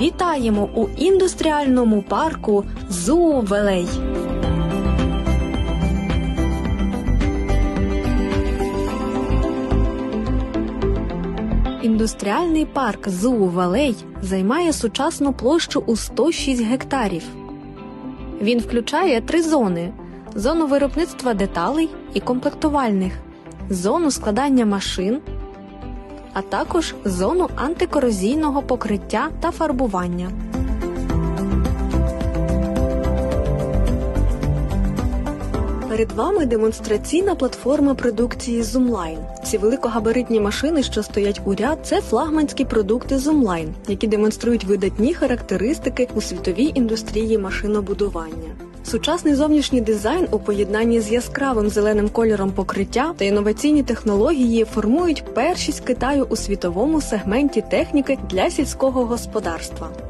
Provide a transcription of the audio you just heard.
Вітаємо у індустріальному парку ЗУ Велей. Індустріальний парк ЗУ Валей займає сучасну площу у 106 гектарів. Він включає три зони: зону виробництва деталей і комплектувальних, зону складання машин, а також зону антикорозійного покриття та фарбування. Перед вами демонстраційна платформа продукції Zoomline. Ці великогабаритні машини, що стоять у ряд, це флагманські продукти Zoomline, які демонструють видатні характеристики у світовій індустрії машинобудування. Сучасний зовнішній дизайн у поєднанні з яскравим зеленим кольором покриття та інноваційні технології формують першість Китаю у світовому сегменті техніки для сільського господарства.